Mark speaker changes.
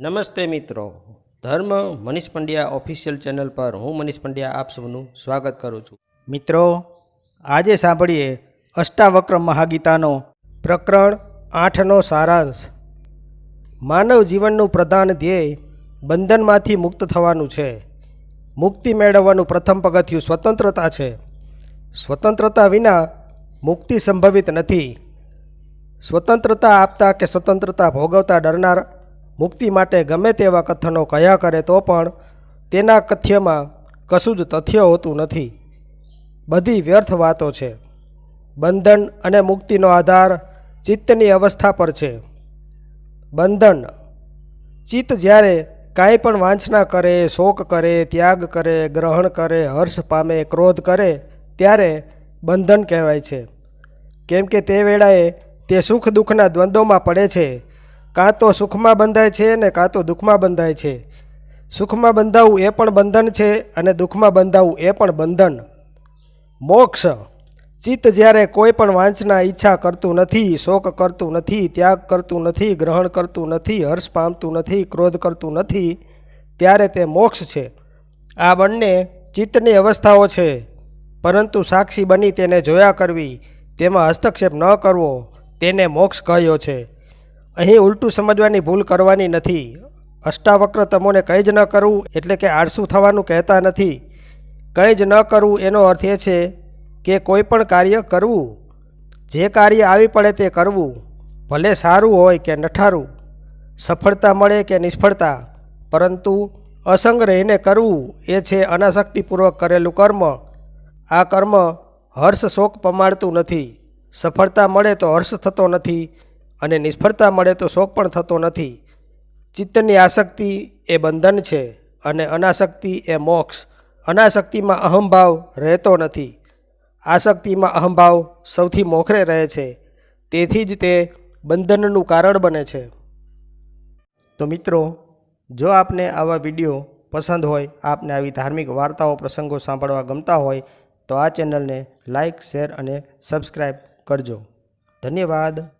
Speaker 1: નમસ્તે મિત્રો. ધર્મ મનીષ પંડ્યા ઓફિશિયલ ચેનલ પર હું મનીષ પંડ્યા આપ સૌનું સ્વાગત કરું છું.
Speaker 2: મિત્રો, આજે સાંભળીએ અષ્ટાવક્ર મહાગીતાનો પ્રકરણ આઠનો સારાંશ. માનવ જીવનનું પ્રધાન ધ્યેય બંધનમાંથી મુક્ત થવાનું છે. મુક્તિ મેળવવાનું પ્રથમ પગથિયું સ્વતંત્રતા છે. સ્વતંત્રતા વિના મુક્તિ સંભવિત નથી. સ્વતંત્રતા આપતા કે સ્વતંત્રતા ભોગવતા ડરનાર મુક્તિ માટે ગમે તેવા કથનો કયા કરે તો પણ તેના કથ્યમાં કશું જ તથ્ય હોતું નથી. બધી વ્યર્થ વાતો છે. બંધન અને મુક્તિનો આધાર ચિત્તની અવસ્થા પર છે. બંધન. ચિત્ત જ્યારે કાંઈ પણ વાંચના કરે, શોક કરે, ત્યાગ કરે, ગ્રહણ કરે, હર્ષ પામે, ક્રોધ કરે, ત્યારે બંધન કહેવાય છે. કેમ કે તે વેળાએ તે સુખ દુઃખના દ્વંદ્વમાં પડે છે. કાં તો સુખમાં બંધાય છે ને કાં તો દુઃખમાં બંધાય છે. સુખમાં બંધાવું એ પણ બંધન છે અને દુઃખમાં બંધાવું એ પણ બંધન. મોક્ષ. ચિત્ત જ્યારે કોઈ પણ વાંચના ઈચ્છા કરતું નથી, શોક કરતું નથી, ત્યાગ કરતું નથી, ગ્રહણ કરતું નથી, હર્ષ પામતું નથી, ક્રોધ કરતું નથી, ત્યારે તે મોક્ષ છે. આ બંને ચિત્તની અવસ્થાઓ છે. પરંતુ સાક્ષી બની તેને જોયા કરવી, તેમાં હસ્તક્ષેપ ન કરવો, તેને મોક્ષ કહ્યો છે. અહીં ઉલટું સમજવાની ભૂલ કરવાની નથી. અષ્ટાવક્ર તમોને કંઈ જ ન કરવું એટલે કે આળસુ થવાનું કહેતા નથી. કંઈ જ ન કરવું એનો અર્થ એ છે કે કોઈ પણ કાર્ય કરવું, જે કાર્ય આવી પડે તે કરવું, ભલે સારું હોય કે નઠારું, સફળતા મળે કે નિષ્ફળતા, પરંતુ અસંગ રહીને કરવું એ છે અનાસક્તિપૂર્વક કરેલું કર્મ. આ કર્મ હર્ષ શોક પમાડતું નથી. સફળતા મળે તો હર્ષ થતો નથી. અને નિષ્ફળતા મળે તો શોક પણ થતો નથી. ચિત્તની આસક્તિ એ બંધન છે અને અનાસક્તિ એ મોક્ષ. અનાસક્તિમાં અહંભાવ રહેતો નથી. આસક્તિમાં અહંભાવ સૌથી મોખરે રહે છે. તેથી જ તે બંધનનું કારણ બને છે. તો મિત્રો, જો આપને આવા વીડિયો પસંદ હોય, આપને આવી ધાર્મિક વાર્તાઓ, પ્રસંગો સાંભળવા ગમતા હોય, તો આ ચેનલને લાઇક શેર અને સબસ્ક્રાઈબ કરજો. ધન્યવાદ.